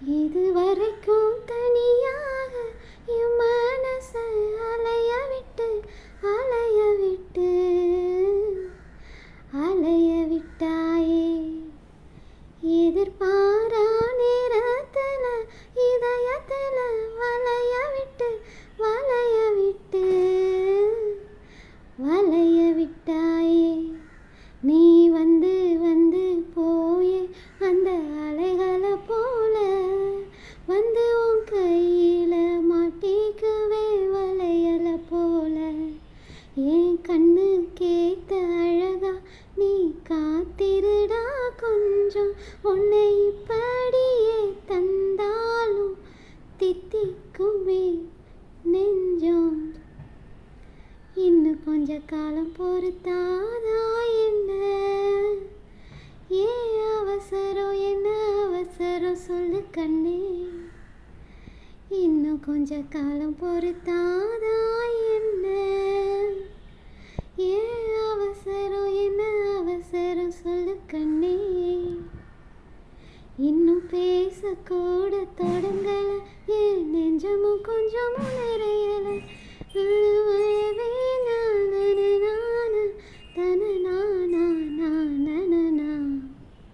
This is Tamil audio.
இதுவரைக்கும் தனியாக என் மனச அலைய விட்டு அலைய விட்டு அலைய விட்டாயே எதிர்பாரா கேத்த அழகா நீ காத்திருடா கொஞ்சம். உன்னை இப்படியே தந்தாலும் தித்திக்குமே நெஞ்சம். இன்னும் கொஞ்ச காலம் பொறுத்தாதா என்ன? ஏன் அவசரம் என்ன அவசரம் சொல்லு கண்ணே. இன்னும் கொஞ்ச காலம் பொறுத்தாதா சொல்லு கண்ணே. இன்னும் பேசக்கூட தொடங்க